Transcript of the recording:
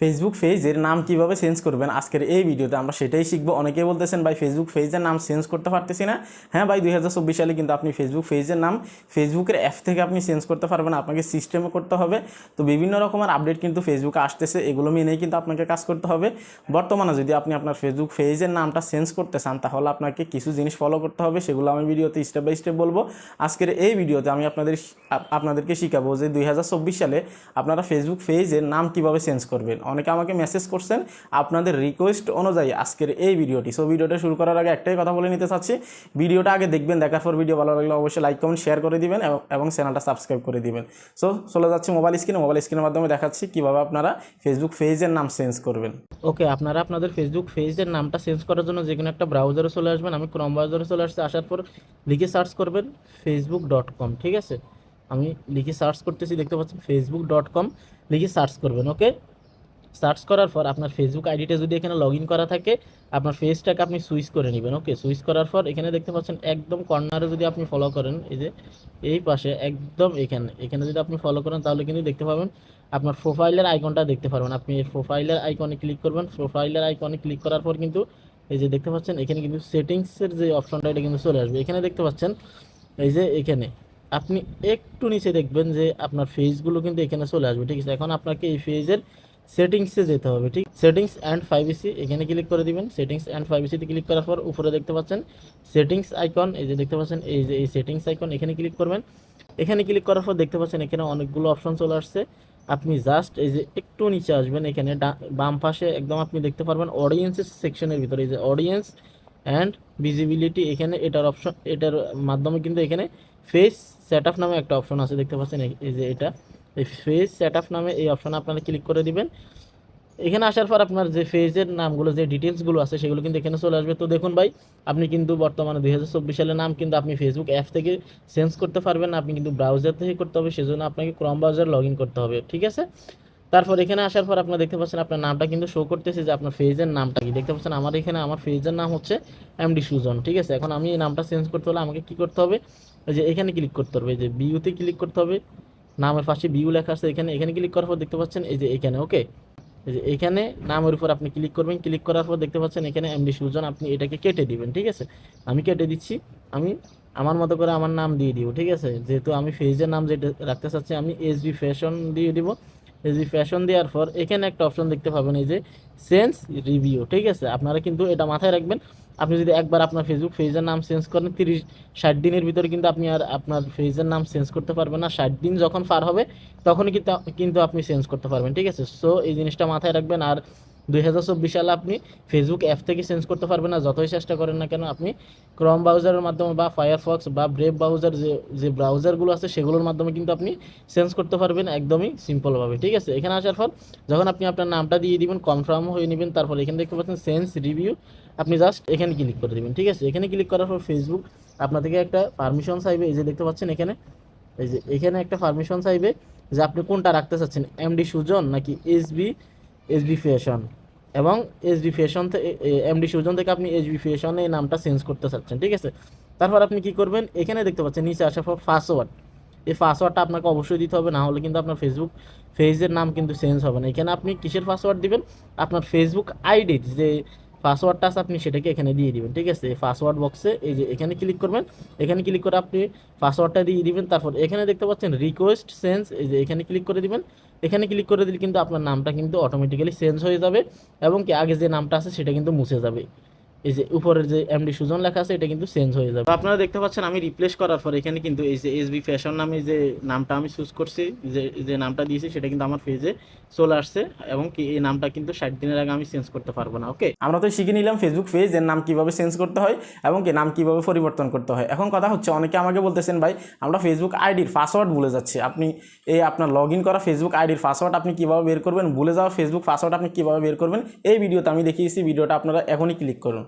Facebook পেজের নাম কীভাবে চেঞ্জ করবেন? আজকের এই ভিডিওতে আমরা সেটাই শিখব। অনেকেই বলতেছেন, ভাই ফেসবুক পেজের নাম চেঞ্জ করতে পারতেছি না। হ্যাঁ ভাই, দুই হাজার চব্বিশ সালে কিন্তু আপনি ফেসবুক পেজের নাম ফেসবুকের অ্যাপ থেকে আপনি চেঞ্জ করতে পারবেন। আপনাকে সিস্টেমে করতে হবে। তো বিভিন্ন রকমের আপডেট কিন্তু ফেসবুকে আসতেছে। এগুলো মেনেই কিন্তু আপনাকে কাজ করতে হবে। বর্তমানে যদি আপনি আপনার ফেসবুক পেজের নামটা চেঞ্জ করতে চান, তাহলে আপনাকে কিছু জিনিস ফলো করতে হবে। সেগুলো আমি ভিডিওতে স্টেপ বাই স্টেপ বলব। আজকের এই ভিডিওতে আমি আপনাদের আপনাদেরকে শিখাবো যে দুই হাজার চব্বিশ সালে আপনারা ফেসবুক পেজের নাম কীভাবে চেঞ্জ করবেন। অনেকে আমাকে মেসেজ করছেন আপনাদের রিকোয়েস্ট অনুযায়ী আজকের এই ভিডিওটি। সো ভিডিওটা শুরু করার আগে একটাই কথা বলে নিতে চাচ্ছি। ভিডিওটা আগে দেখবেন, দেখার পর ভিডিও ভালো লাগলে অবশ্যই লাইক কমেন্ট শেয়ার করে দিবেন এবং- চ্যানেলটা সাবস্ক্রাইব করে দিবেন। সো চলে যাচ্ছে মোবাইল স্ক্রিনে মোবাইল স্ক্রিনের মাধ্যমে দেখাচ্ছি কীভাবে আপনারা ফেসবুক পেজের নাম চেঞ্জ করবেন। ওকে আপনারা আপনাদের ফেসবুক পেজের নামটা চেঞ্জ করার জন্য যে কোনো একটা ব্রাউজারে চলে আসবেন। আমি ক্রম ব্রাউজারে চলে আসছি, আসার পর লিখে সার্চ করবেন ফেসবুক ডট কম ঠিক আছে? আমি লিখে সার্চ করতেছি, দেখতে পাচ্ছেন ফেসবুক ডট কম লিখে সার্চ করবেন ওকে সার্চ করার পর আপনার ফেসবুক আইডিটা যদি এখানে লগ করা থাকে, আপনার ফেসটাকে আপনি সুইচ করে নেবেন ওকে সুইচ করার পর এখানে দেখতে পাচ্ছেন একদম কর্নারে যদি আপনি ফলো করেন, এই যে এই পাশে একদম এখানে এখানে যদি আপনি ফলো করেন, তাহলে কিন্তু দেখতে পাবেন আপনার প্রোফাইলের আইকনটা দেখতে পারবেন। আপনি প্রোফাইলের আইকনে ক্লিক করবেন প্রোফাইলের আইকনে ক্লিক করার পর কিন্তু এই যে দেখতে পাচ্ছেন, এখানে কিন্তু সেটিংসের যে অপশনটা এটা কিন্তু চলে আসবে। এখানে দেখতে পাচ্ছেন, এই যে এখানে আপনি একটু নিচে দেখবেন যে আপনার ফেজগুলো কিন্তু এখানে চলে আসবে, ঠিক আছে? এখন আপনাকে এই ফেজের সেটিংসে যেতে হবে, ঠিক? সেটিংস অ্যান্ড ফাইভিসি এখানে ক্লিক করে দিবেন। সেটিংস অ্যান্ড ফাইভিসিতে ক্লিক করার পর উপরে দেখতে পাচ্ছেন সেটিংস আইকন এই যে দেখতে পাচ্ছেন, এই যে এই সেটিংস আইকন এখানে ক্লিক করবেন। এখানে ক্লিক করার পর দেখতে পাচ্ছেন এখানে অনেকগুলো অপশন চলে আসছে। আপনি জাস্ট এই যে একটু নিচে আসবেন, এখানে বাম পাশে একদম আপনি দেখতে পারবেন অডিয়েন্সের সেকশনের ভিতরে। এই যে অডিয়েন্স অ্যান্ড ভিজিবিলিটি এখানে এটার অপশন এটার মাধ্যমে কিন্তু এখানে ফেস সেট নামে একটা অপশন আছে, দেখতে পাচ্ছেন এই যে এটা। এই ফেজ সেট আপ নামে এই অপশনে আপনারা ক্লিক করে দিবেন। এখানে আসার পর আপনার যে ফেজের নামগুলো, যে ডিটেলসগুলো আছে, সেগুলো কিন্তু এখানে চলে আসবে। তো দেখুন ভাই, আপনি কিন্তু বর্তমানে দুই হাজার চব্বিশ সালের নাম কিন্তু আপনি ফেসবুক অ্যাপ থেকে চেঞ্জ করতে পারবেন আপনি কিন্তু ব্রাউজার থেকে করতে হবে, সেজন্য আপনাকে ক্রম ব্রাউজার লগ করতে হবে, ঠিক আছে? তারপর এখানে আসার পর আপনার দেখতে পাচ্ছেন আপনার নামটা কিন্তু শো করতেছে যে আপনার ফেজের নামটা কি। দেখতে পাচ্ছেন আমার এখানে আমার ফেজের নাম হচ্ছে এমডি সুজন ঠিক আছে? এখন আমি এই নামটা চেঞ্জ করতে হলে আমাকে কি করতে হবে? যে এখানে ক্লিক করতে হবে যে বিউতে ক্লিক করতে হবে। নামের পাশে বিউ লেখা আছে, এখানে এখানে ক্লিক করার পর দেখতে পাচ্ছেন, এই যে এখানে ওকে এই যে এখানে নামের উপর আপনি ক্লিক করবেন ক্লিক করার পর দেখতে পাচ্ছেন এখানে এমডি সুজন, আপনি এটাকে কেটে দিবেন, ঠিক আছে? আমি কেটে দিচ্ছি, আমি আমার মতো করে আমার নাম দিয়ে দিব, ঠিক আছে? যেহেতু আমি ফেজের নাম যেটা রাখতে চাচ্ছি, আমি এসবি ফ্যাশন দিয়ে দিব। এসবি ফ্যাশন দেওয়ার পর এখানে একটা অপশন দেখতে পাবেন, এই যে সেন্স রিভিউ ঠিক আছে? আপনারা কিন্তু এটা মাথায় রাখবেন। আপনি যদি একবার আপনার ফেসবুক পেজের নাম চেঞ্জ করেন, তিরিশ, ষাট দিনের ভিতরে কিন্তু আপনি আর আপনার পেজের নাম চেঞ্জ করতে পারবেন না। ষাট দিন যখন পার হবে, তখনই কিন্তু কিন্তু আপনি চেঞ্জ করতে পারবেন, ঠিক আছে? সো এই জিনিসটা মাথায় রাখবেন। আর দুই হাজার চব্বিশ সালে আপনি ফেসবুক অ্যাপ থেকে চেঞ্জ করতে পারবেন না, যতই চেষ্টা করেন না কেন, আপনি ক্রম ব্রাউজারের মাধ্যমে বা ফায়ারফক্স বা ব্রেভ ব্রাউজার যে যে ব্রাউজারগুলো আছে, সেগুলোর মাধ্যমে কিন্তু আপনি চেঞ্জ করতে পারবেন একদমই সিম্পলভাবে ঠিক আছে? এখানে আসার পর যখন আপনি আপনার নামটা দিয়ে দিবেন কনফার্ম হয়ে নেবেন, তারপর এখানে দেখতে পাচ্ছেন সেন্স রিভিউ আপনি জাস্ট এখানে ক্লিক করে দিবেন, ঠিক আছে? এখানে ক্লিক করার পর ফেসবুক আপনার থেকে একটা পারমিশন চাইবে, এই যে দেখতে পাচ্ছেন এখানে, এই যে এখানে একটা পারমিশন চাইবে যে আপনি কোনটা রাখতে চাচ্ছেন এমডি সুজন নাকি এসবি এসবি ফ্যাশন এবং এসবি ফ্যাশন এমডি সুজন থেকে আপনি এসবি ফ্যাশনে এই নামটা চেঞ্জ করতে চাচ্ছেন, ঠিক আছে? তারপর আপনি কি করবেন? এখানে দেখতে পাচ্ছেন, নিচে আসার পর পাসওয়ার্ড এই পাসওয়ার্ডটা আপনাকে অবশ্যই দিতে হবে, না হলে কিন্তু আপনার ফেসবুক পেজের নাম কিন্তু চেঞ্জ হবে না। এখানে আপনি কিসের পাসওয়ার্ড দিবেন? আপনার ফেসবুক আইডির যে পাসওয়ার্ডটা আছে আপনি সেটাকে এখানে দিয়ে দিবেন, ঠিক আছে? এই পাসওয়ার্ড বক্সে এই যে এখানে ক্লিক করবেন, এখানে ক্লিক করে আপনি পাসওয়ার্ডটা দিয়ে দিবেন, তারপর এখানে দেখতে পাচ্ছেন রিকোয়েস্ট সেন্স এই যে এখানে ক্লিক করে দিবেন। এখানে ক্লিক করে দিলে কিন্তু আপনার নামটা কিন্তু অটোমেটিক্যালি চেঞ্জ হয়ে যাবে এবং কি আগে যে নামটা আছে সেটা কিন্তু মুছে যাবে। এই যে উপরের যে এমডি সুজন লেখা আছে এটা কিন্তু চেঞ্জ হয়ে যাবে। আপনারা দেখতে পাচ্ছেন আমি রিপ্লেস করার পর এখানে কিন্তু এই যে এসবি ফ্যাশন নামে যে নামটা আমি চুজ করছি যে যে নামটা দিয়েছি সেটা কিন্তু আমার পেজে চলে আসছে এবং কি এই নামটা কিন্তু ষাট দিনের আগে আমি চেঞ্জ করতে পারব না ওকে আমরা তো শিখে নিলাম ফেসবুক পেজের নাম কীভাবে চেঞ্জ করতে হয় এবং কি নাম কীভাবে পরিবর্তন করতে হয়। এখন কথা হচ্ছে অনেকে আমাকে বলতেছেন ভাই আমরা ফেসবুক আইডির পাসওয়ার্ড ভুলে যাচ্ছি। আপনি এই আপনার লগ ইন করা ফেসবুক আইডির পাসওয়ার্ড আপনি কীভাবে বের করবেন? ভুলে যাওয়া ফেসবুক পাসওয়ার্ড আপনি কীভাবে বের করবেন? এই ভিডিওতে আমি দেখিয়েছি ভিডিওটা আপনারা এখনই ক্লিক করুন।